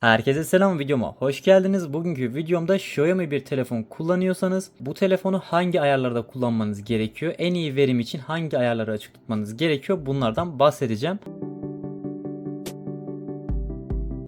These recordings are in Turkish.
Herkese selam videoma hoş geldiniz. Bugünkü videomda Xiaomi bir telefon kullanıyorsanız bu telefonu hangi ayarlarda kullanmanız gerekiyor? En iyi verim için hangi ayarları açık tutmanız gerekiyor? Bunlardan bahsedeceğim.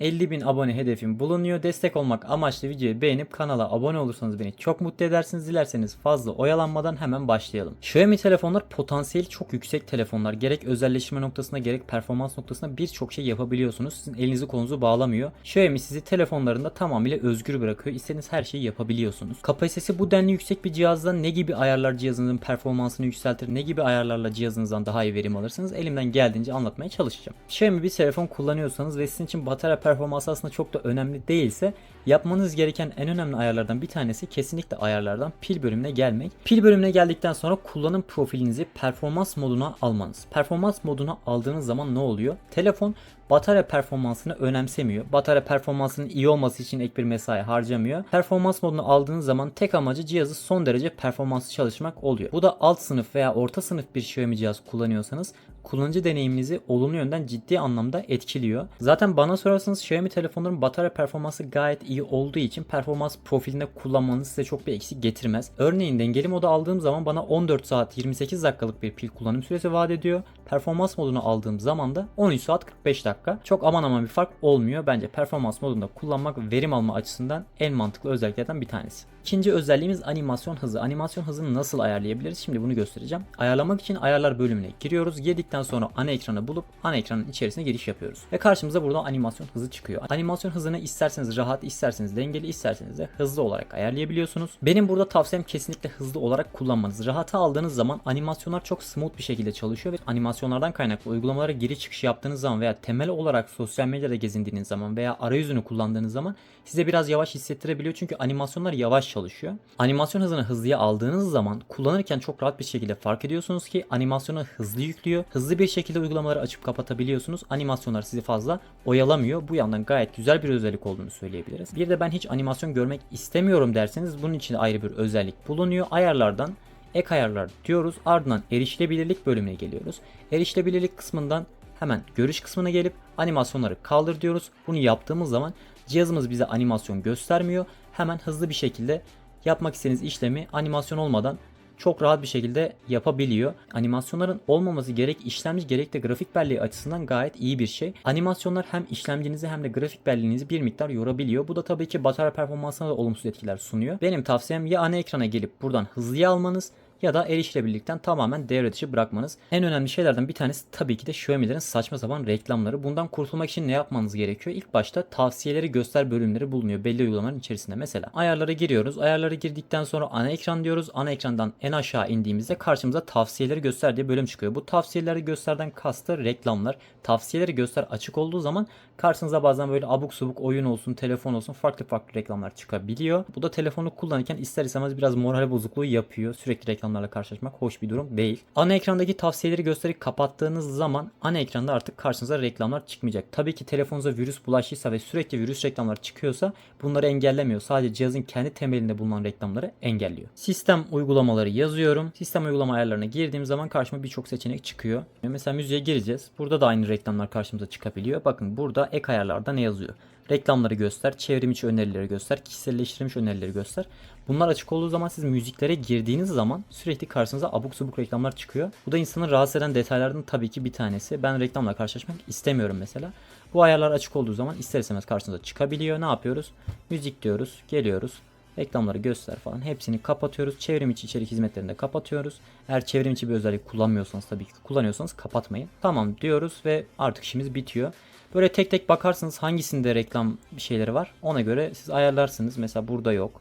50.000 abone hedefim bulunuyor. Destek olmak amaçlı videoyu beğenip kanala abone olursanız beni çok mutlu edersiniz. Dilerseniz fazla oyalanmadan hemen başlayalım. Xiaomi telefonlar potansiyeli çok yüksek telefonlar. Gerek özelleştirme noktasında gerek performans noktasında birçok şey yapabiliyorsunuz. Sizin elinizi kolunuzu bağlamıyor. Xiaomi sizi telefonlarında tamamıyla özgür bırakıyor. İstediğiniz her şeyi yapabiliyorsunuz. Kapasitesi bu denli yüksek bir cihazda ne gibi ayarlar cihazınızın performansını yükseltir, ne gibi ayarlarla cihazınızdan daha iyi verim alırsınız elimden geldiğince anlatmaya çalışacağım. Xiaomi bir telefon kullanıyorsanız ve sizin için batarya performansı aslında çok da önemli değilse yapmanız gereken en önemli ayarlardan bir tanesi kesinlikle ayarlardan pil bölümüne gelmek. Pil bölümüne geldikten sonra kullanım profilinizi performans moduna almanız. Performans moduna aldığınız zaman ne oluyor? Telefon batarya performansını önemsemiyor. Batarya performansının iyi olması için ek bir mesai harcamıyor. Performans modunu aldığınız zaman tek amacı cihazı son derece performanslı çalışmak oluyor. Bu da alt sınıf veya orta sınıf bir Xiaomi cihaz kullanıyorsanız kullanıcı deneyiminizi olumlu yönden ciddi anlamda etkiliyor. Zaten bana sorarsanız Xiaomi telefonların batarya performansı gayet iyi olduğu için performans profilinde kullanmanız size çok bir eksik getirmez. Örneğin dengeli modu aldığım zaman bana 14 saat 28 dakikalık bir pil kullanım süresi vaat ediyor. Performans modunu aldığım zaman da 13 saat 45 dakika. Çok aman aman bir fark olmuyor. Bence performans modunda kullanmak verim alma açısından en mantıklı özelliklerden bir tanesi. İkinci özelliğimiz animasyon hızı. Animasyon hızını nasıl ayarlayabiliriz? Şimdi bunu göstereceğim. Ayarlamak için ayarlar bölümüne giriyoruz. Girdikten sonra ana ekranı bulup ana ekranın içerisine giriş yapıyoruz. Ve karşımıza burada animasyon hızı çıkıyor. Animasyon hızını isterseniz rahat, isterseniz dengeli, isterseniz de hızlı olarak ayarlayabiliyorsunuz. Benim burada tavsiyem kesinlikle hızlı olarak kullanmanız. Rahata aldığınız zaman animasyonlar çok smooth bir şekilde çalışıyor ve animasyonlardan kaynaklı uygulamalara giri çıkış yaptığınız zaman veya temel olarak sosyal medyada gezindiğiniz zaman veya arayüzünü kullandığınız zaman size biraz yavaş hissettirebiliyor çünkü animasyonlar yavaş çalışıyor. Animasyon hızını hızlıya aldığınız zaman kullanırken çok rahat bir şekilde fark ediyorsunuz ki animasyonu hızlı yüklüyor. Hızlı bir şekilde uygulamaları açıp kapatabiliyorsunuz. Animasyonlar sizi fazla oyalamıyor. Bu yandan gayet güzel bir özellik olduğunu söyleyebiliriz. Bir de ben hiç animasyon görmek istemiyorum derseniz bunun için ayrı bir özellik bulunuyor. Ayarlardan ek ayarlar diyoruz. Ardından erişilebilirlik bölümüne geliyoruz. Erişilebilirlik kısmından hemen görüş kısmına gelip animasyonları kaldır diyoruz. Bunu yaptığımız zaman cihazımız bize animasyon göstermiyor. Hemen hızlı bir şekilde yapmak istediğiniz işlemi animasyon olmadan çok rahat bir şekilde yapabiliyor. Animasyonların olmaması gerek işlemci gerek de grafik belleği açısından gayet iyi bir şey. Animasyonlar hem işlemcinizi hem de grafik belleğinizi bir miktar yorabiliyor. Bu da tabii ki batarya performansına da olumsuz etkiler sunuyor. Benim tavsiyem ya ana ekrana gelip buradan hızlıya almanız ya da erişilebilirlikten tamamen devre dışı bırakmanız. En önemli şeylerden bir tanesi tabii ki de Xiaomi'lerin saçma sapan reklamları. Bundan kurtulmak için ne yapmanız gerekiyor? İlk başta tavsiyeleri göster bölümleri bulunuyor belli uygulamaların içerisinde. Mesela ayarlara giriyoruz. Ayarlara girdikten sonra ana ekran diyoruz. Ana ekrandan en aşağı indiğimizde karşımıza tavsiyeleri göster diye bölüm çıkıyor. Bu tavsiyeleri gösterden kastı reklamlar. Tavsiyeleri göster açık olduğu zaman karşınıza bazen böyle abuk subuk oyun olsun, telefon olsun farklı farklı reklamlar çıkabiliyor. Bu da telefonu kullanırken ister istemez biraz moral bozukluğu yapıyor. Sürekli reklam reklamlarla karşılaşmak hoş bir durum değil. Ana ekrandaki tavsiyeleri gösterip kapattığınız zaman ana ekranda artık karşınıza reklamlar çıkmayacak. Tabii ki telefonunuza virüs bulaşıysa ve sürekli virüs reklamları çıkıyorsa bunları engellemiyor. Sadece cihazın kendi temelinde bulunan reklamları engelliyor. Sistem uygulamaları yazıyorum. Sistem uygulama ayarlarına girdiğim zaman karşıma birçok seçenek çıkıyor. Mesela müziğe gireceğiz. Burada da aynı reklamlar karşımıza çıkabiliyor. Bakın burada ek ayarlarda ne yazıyor? Reklamları göster, çevrim içi önerileri göster, kişiselleştirilmiş önerileri göster. Bunlar açık olduğu zaman siz müziklere girdiğiniz zaman sürekli karşınıza abuk subuk reklamlar çıkıyor. Bu da insanı rahatsız eden detaylardan tabii ki bir tanesi. Ben reklamla karşılaşmak istemiyorum mesela. Bu ayarlar açık olduğu zaman ister istemez karşınıza çıkabiliyor. Ne yapıyoruz? Müzik diyoruz, geliyoruz. Reklamları göster falan. Hepsini kapatıyoruz. Çevrim içi içerik hizmetlerini de kapatıyoruz. Eğer çevrim içi bir özellik kullanmıyorsanız tabii ki kullanıyorsanız kapatmayın. Tamam diyoruz ve artık işimiz bitiyor. Böyle tek tek bakarsınız hangisinde reklam şeyleri var. Ona göre siz ayarlarsınız. Mesela burada yok.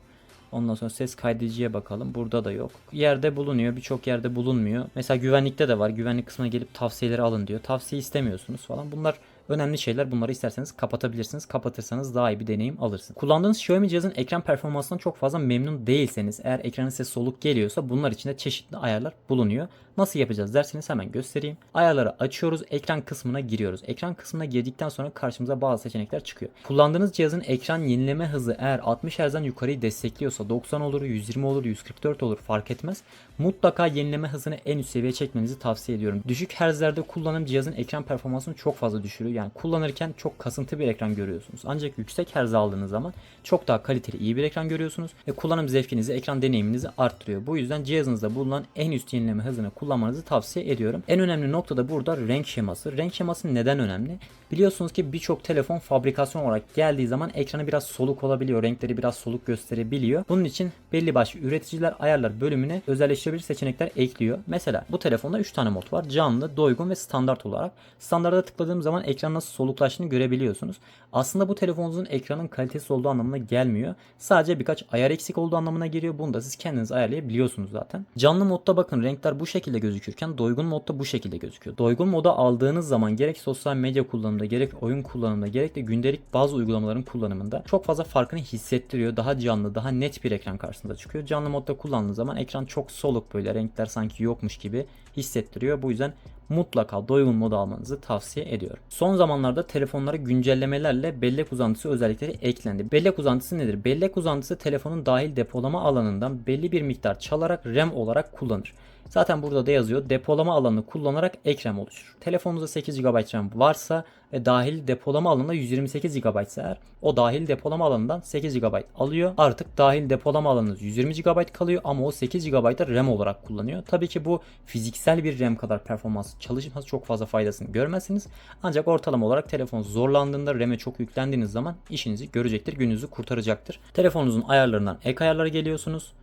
Ondan sonra ses kaydediciye bakalım. Burada da yok. Yerde bulunuyor. Birçok yerde bulunmuyor. Mesela güvenlikte de var. Güvenlik kısmına gelip tavsiyeleri alın diyor. Tavsiye istemiyorsunuz falan. Bunlar önemli şeyler. Bunları isterseniz kapatabilirsiniz. Kapatırsanız daha iyi bir deneyim alırsınız. Kullandığınız Xiaomi cihazın ekran performansından çok fazla memnun değilseniz eğer ekranın size soluk geliyorsa bunlar için de çeşitli ayarlar bulunuyor. Nasıl yapacağız derseniz hemen göstereyim. Ayarları açıyoruz. Ekran kısmına giriyoruz. Ekran kısmına girdikten sonra karşımıza bazı seçenekler çıkıyor. Kullandığınız cihazın ekran yenileme hızı eğer 60 Hz'den yukarıyı destekliyorsa 90 olur, 120 olur, 144 olur fark etmez. Mutlaka yenileme hızını en üst seviyeye çekmenizi tavsiye ediyorum. Düşük Hz'lerde kullanım cihazın ekran performansını çok fazla düşürüyor. Kullanırken çok kasıntı bir ekran görüyorsunuz. Ancak yüksek herz aldığınız zaman çok daha kaliteli iyi bir ekran görüyorsunuz ve kullanım zevkinizi, ekran deneyiminizi arttırıyor. Bu yüzden cihazınızda bulunan en üst yenileme hızını kullanmanızı tavsiye ediyorum. En önemli nokta da burada renk şeması. Renk şeması neden önemli? Biliyorsunuz ki birçok telefon fabrikasyon olarak geldiği zaman ekranı biraz soluk olabiliyor. Renkleri biraz soluk gösterebiliyor. Bunun için belli başlı üreticiler ayarlar bölümüne özelleştirebilir seçenekler ekliyor. Mesela bu telefonda 3 tane mod var. Canlı, doygun ve standart olarak. Standarda tıkladığım zaman ekran nasıl soluklaştığını görebiliyorsunuz. Aslında bu telefonunuzun ekranın kalitesiz olduğu anlamına gelmiyor. Sadece birkaç ayar eksik olduğu anlamına geliyor. Bunu da siz kendiniz ayarlayabiliyorsunuz zaten. Canlı modda bakın renkler bu şekilde gözükürken doygun modda bu şekilde gözüküyor. Doygun moda aldığınız zaman gerek sosyal medya kullanımında gerek oyun kullanımında gerek de gündelik bazı uygulamaların kullanımında çok fazla farkını hissettiriyor. Daha canlı, daha net bir ekran karşısında çıkıyor. Canlı modda kullandığınız zaman ekran çok soluk böyle renkler sanki yokmuş gibi hissettiriyor. Bu yüzden mutlaka doygun modu almanızı tavsiye ediyorum. Son zamanlarda telefonlara güncellemelerle bellek uzantısı özellikleri eklendi. Bellek uzantısı nedir? Bellek uzantısı telefonun dahil depolama alanından belli bir miktar çalarak RAM olarak kullanır. Zaten burada da yazıyor depolama alanını kullanarak ek RAM oluşur. Telefonunuzda 8 GB RAM varsa ve dahil depolama alanında 128 GB eğer o dahil depolama alanından 8 GB alıyor. Artık dahil depolama alanınız 120 GB kalıyor ama o 8 GB'da RAM olarak kullanıyor. Tabii ki bu fiziksel bir RAM kadar performans çalışmaz çok fazla faydasını görmezsiniz. Ancak ortalama olarak telefon zorlandığında RAM'e çok yüklendiğiniz zaman işinizi görecektir, gününüzü kurtaracaktır. Telefonunuzun ayarlarından ek ayarlara geliyorsunuz.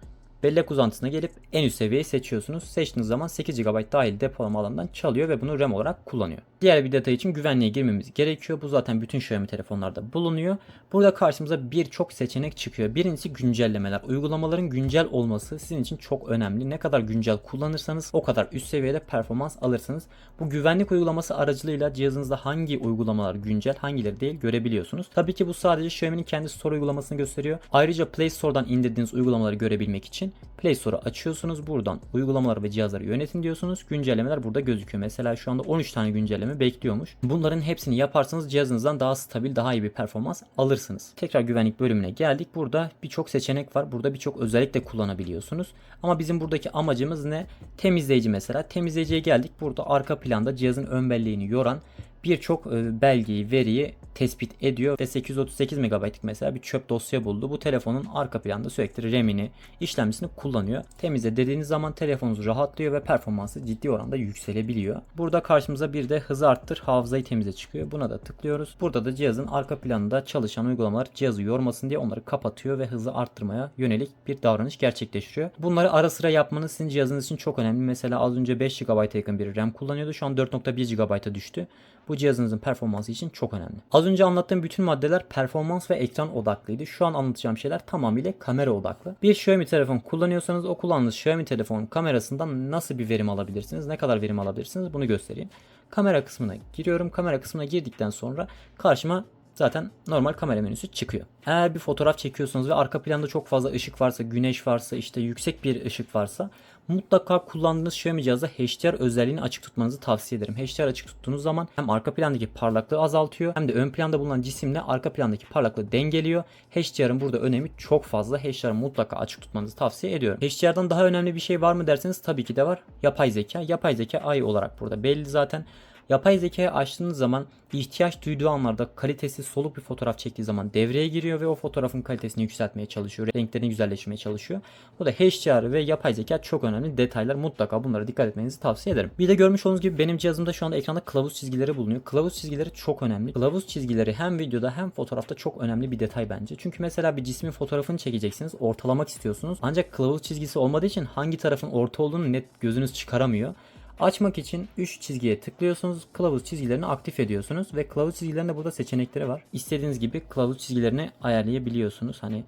Bellek uzantısına gelip en üst seviyeyi seçiyorsunuz. Seçtiğiniz zaman 8 GB dahil depolama alanından çalıyor ve bunu RAM olarak kullanıyor. Diğer bir detay için güvenliğe girmemiz gerekiyor. Bu zaten bütün Xiaomi telefonlarda bulunuyor. Burada karşımıza birçok seçenek çıkıyor. Birincisi güncellemeler. Uygulamaların güncel olması sizin için çok önemli. Ne kadar güncel kullanırsanız o kadar üst seviyede performans alırsınız. Bu güvenlik uygulaması aracılığıyla cihazınızda hangi uygulamalar güncel hangileri değil görebiliyorsunuz. Tabii ki bu sadece Xiaomi'nin kendi store uygulamasını gösteriyor. Ayrıca Play Store'dan indirdiğiniz uygulamaları görebilmek için Play Store'u açıyorsunuz. Buradan uygulamaları ve cihazları yönetin diyorsunuz. Güncellemeler burada gözüküyor. Mesela şu anda 13 tane güncelleme bekliyormuş. Bunların hepsini yaparsanız cihazınızdan daha stabil, daha iyi bir performans alırsınız. Tekrar güvenlik bölümüne geldik. Burada birçok seçenek var. Burada birçok özellik de kullanabiliyorsunuz. Ama bizim buradaki amacımız ne? Temizleyici mesela. Temizleyiciye geldik. Burada arka planda cihazın ön belleğini yoran birçok e, belgeyi, veriyi tespit ediyor ve 838 MB'lık mesela bir çöp dosya buldu. Bu telefonun arka planda sürekli RAM'ini, işlemcisini kullanıyor. Temizle dediğiniz zaman telefonunuz rahatlıyor ve performansı ciddi oranda yükselebiliyor. Burada karşımıza bir de hızı arttır, hafızayı temizle çıkıyor. Buna da tıklıyoruz. Burada da cihazın arka planında çalışan uygulamalar cihazı yormasın diye onları kapatıyor ve hızı arttırmaya yönelik bir davranış gerçekleştiriyor. Bunları ara sıra yapmanız sizin cihazınız için çok önemli. Mesela az önce 5 GB'a yakın bir RAM kullanıyordu. Şu an 4.1 GB'a düştü. Bu cihazınızın performansı için çok önemli. Az önce anlattığım bütün maddeler performans ve ekran odaklıydı. Şu an anlatacağım şeyler tamamıyla kamera odaklı. Bir Xiaomi telefon kullanıyorsanız o kullandığınız Xiaomi telefonun kamerasından nasıl bir verim alabilirsiniz, ne kadar verim alabilirsiniz bunu göstereyim. Kamera kısmına giriyorum. Kamera kısmına girdikten sonra karşıma zaten normal kamera menüsü çıkıyor. Eğer bir fotoğraf çekiyorsanız ve arka planda çok fazla ışık varsa, güneş varsa, işte yüksek bir ışık varsa mutlaka kullandığınız Xiaomi cihazda HDR özelliğini açık tutmanızı tavsiye ederim. HDR açık tuttuğunuz zaman hem arka plandaki parlaklığı azaltıyor hem de ön planda bulunan cisimle arka plandaki parlaklığı dengeliyor. HDR'ın burada önemi çok fazla. HDR'ı mutlaka açık tutmanızı tavsiye ediyorum. HDR'dan daha önemli bir şey var mı derseniz tabii ki de var. Yapay zeka. Yapay zeka AI olarak burada belli zaten. Yapay zekayı açtığınız zaman ihtiyaç duyduğu anlarda kalitesiz soluk bir fotoğraf çektiği zaman devreye giriyor ve o fotoğrafın kalitesini yükseltmeye çalışıyor. Renklerini güzelleştirmeye çalışıyor. Bu da HDR ve yapay zeka çok önemli detaylar. Mutlaka bunlara dikkat etmenizi tavsiye ederim. Bir de görmüş olduğunuz gibi benim cihazımda şu anda ekranda kılavuz çizgileri bulunuyor. Kılavuz çizgileri çok önemli. Kılavuz çizgileri hem videoda hem fotoğrafta çok önemli bir detay bence. Çünkü mesela bir cismin fotoğrafını çekeceksiniz. Ortalamak istiyorsunuz. Ancak kılavuz çizgisi olmadığı için hangi tarafın orta olduğunu net gözünüz çıkaramıyor. Açmak için 3 çizgiye tıklıyorsunuz. Kılavuz çizgilerini aktif ediyorsunuz ve kılavuz çizgilerinde burada seçenekleri var. İstediğiniz gibi kılavuz çizgilerini ayarlayabiliyorsunuz. Hani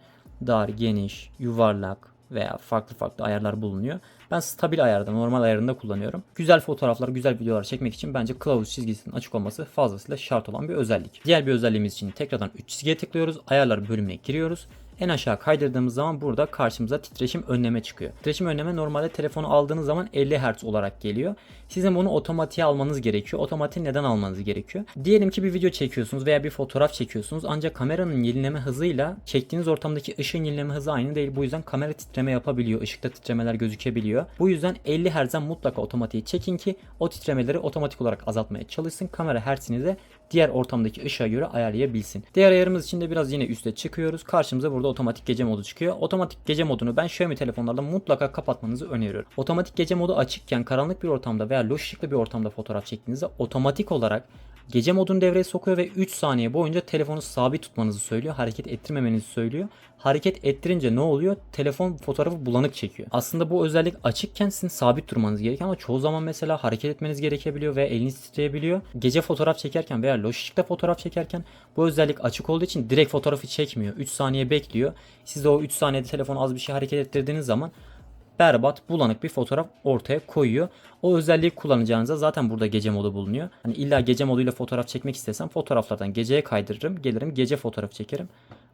dar, geniş, yuvarlak veya farklı farklı ayarlar bulunuyor. Ben stabil ayarda, normal ayarında kullanıyorum. Güzel fotoğraflar, güzel videolar çekmek için bence kılavuz çizgisinin açık olması fazlasıyla şart olan bir özellik. Diğer bir özelliğimiz için tekrardan 3 çizgiye tıklıyoruz. Ayarlar bölümüne giriyoruz. En aşağı kaydırdığımız zaman burada karşımıza titreşim önleme çıkıyor. Titreşim önleme normalde telefonu aldığınız zaman 50 Hz olarak geliyor. Sizin bunu otomatiğe almanız gerekiyor. Otomatik neden almanız gerekiyor? Diyelim ki bir video çekiyorsunuz veya bir fotoğraf çekiyorsunuz ancak kameranın yenileme hızıyla çektiğiniz ortamdaki ışığın yenileme hızı aynı değil. Bu yüzden kamera titreme yapabiliyor. Işıkta titremeler gözükebiliyor. Bu yüzden 50 Hz'den mutlaka otomatiğe çekin ki o titremeleri otomatik olarak azaltmaya çalışsın. Kamera hertzinize diğer ortamdaki ışığa göre ayarlayabilsin. Diğer ayarımız için de biraz yine üste çıkıyoruz. Karşımıza burada otomatik gece modu çıkıyor. Otomatik gece modunu ben Xiaomi telefonlarda mutlaka kapatmanızı öneriyorum. Otomatik gece modu açıkken karanlık bir ortamda veya loş ışıklı bir ortamda fotoğraf çektiğinizde otomatik olarak gece modunu devreye sokuyor ve 3 saniye boyunca telefonu sabit tutmanızı söylüyor. Hareket ettirmemenizi söylüyor. Hareket ettirince ne oluyor? Telefon fotoğrafı bulanık çekiyor. Aslında bu özellik açıkken sizin sabit durmanız gerekiyor ama çoğu zaman mesela hareket etmeniz gerekebiliyor ve eliniz titreyebiliyor. Gece fotoğraf çekerken veya loş ışıkta fotoğraf çekerken bu özellik açık olduğu için direkt fotoğrafı çekmiyor. 3 saniye bekliyor. Siz de o 3 saniyede telefonu az bir şey hareket ettirdiğiniz zaman berbat, bulanık bir fotoğraf ortaya koyuyor. O özelliği kullanacağınızda zaten burada gece modu bulunuyor. Hani illa gece moduyla fotoğraf çekmek istesem fotoğraflardan geceye kaydırırım. Gelirim gece fotoğraf çekerim.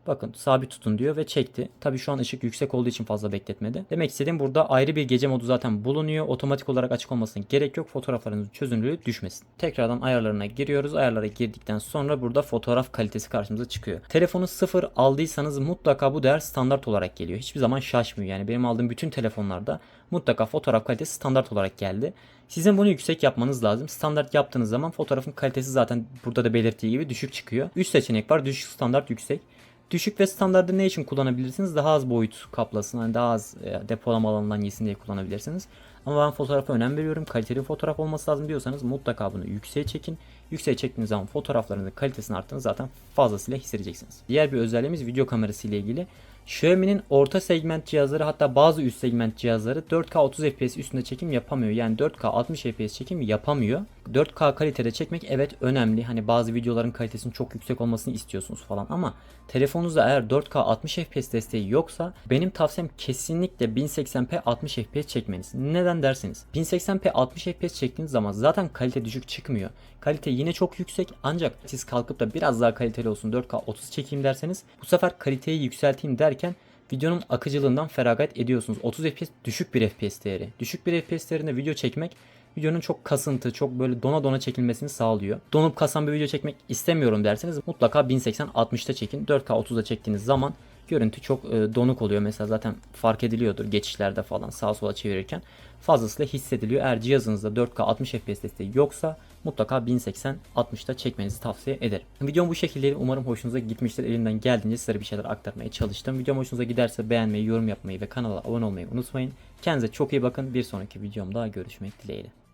Bakın sabit tutun diyor ve çekti. Tabii şu an ışık yüksek olduğu için fazla bekletmedi. Demek istediğim burada ayrı bir gece modu zaten bulunuyor. Otomatik olarak açık olmasına gerek yok. Fotoğraflarınızın çözünürlüğü düşmesin. Tekrardan ayarlarına giriyoruz. Ayarlara girdikten sonra burada fotoğraf kalitesi karşımıza çıkıyor. Telefonu sıfır aldıysanız mutlaka bu değer standart olarak geliyor. Hiçbir zaman şaşmıyor. Yani benim aldığım bütün telefonlarda mutlaka fotoğraf kalitesi standart olarak geldi. Sizin bunu yüksek yapmanız lazım. Standart yaptığınız zaman fotoğrafın kalitesi zaten burada da belirttiği gibi düşük çıkıyor. 3 seçenek var. Düşük, standart, yüksek. Düşük ve standartı ne için kullanabilirsiniz? Daha az boyut kaplasın, hani daha az e, depolama alanından yesin diye kullanabilirsiniz. Ama ben fotoğrafa önem veriyorum. Kaliteli fotoğraf olması lazım diyorsanız mutlaka bunu yükseğe çekin. Yükseğe çektiğiniz zaman fotoğraflarınızın kalitesini arttığını zaten fazlasıyla hissedeceksiniz. Diğer bir özelliğimiz video kamerası ile ilgili. Xiaomi'nin orta segment cihazları hatta bazı üst segment cihazları 4K 30 FPS üstünde çekim yapamıyor. Yani 4K 60 FPS çekim yapamıyor. 4K kalitede çekmek evet önemli. Hani bazı videoların kalitesinin çok yüksek olmasını istiyorsunuz falan ama telefonunuzda eğer 4K 60 FPS desteği yoksa benim tavsiyem kesinlikle 1080p 60 FPS çekmeniz. Neden derseniz 1080p 60 FPS çektiğiniz zaman zaten kalite düşük çıkmıyor. Kalite yine çok yüksek ancak siz kalkıp da biraz daha kaliteli olsun 4K 30 çekeyim derseniz bu sefer kaliteyi yükselteyim derken videonun akıcılığından feragat ediyorsunuz. 30 FPS düşük bir FPS değeri. Düşük bir FPS değerinde video çekmek videonun çok kasıntı, çok böyle dona dona çekilmesini sağlıyor. Donup kasan bir video çekmek istemiyorum derseniz mutlaka 1080-60'ta çekin. 4K 30'da çektiğiniz zaman görüntü çok e, donuk oluyor. Mesela zaten fark ediliyordur geçişlerde falan sağa sola çevirirken fazlasıyla hissediliyor. Eğer cihazınızda 4K 60 FPS desteği yoksa mutlaka 1080-60'da çekmenizi tavsiye ederim. Videom bu şekilde umarım hoşunuza gitmiştir. Elimden geldiğince sizlere bir şeyler aktarmaya çalıştım. Videom hoşunuza giderse beğenmeyi, yorum yapmayı ve kanala abone olmayı unutmayın. Kendinize çok iyi bakın. Bir sonraki videomda görüşmek dileğiyle.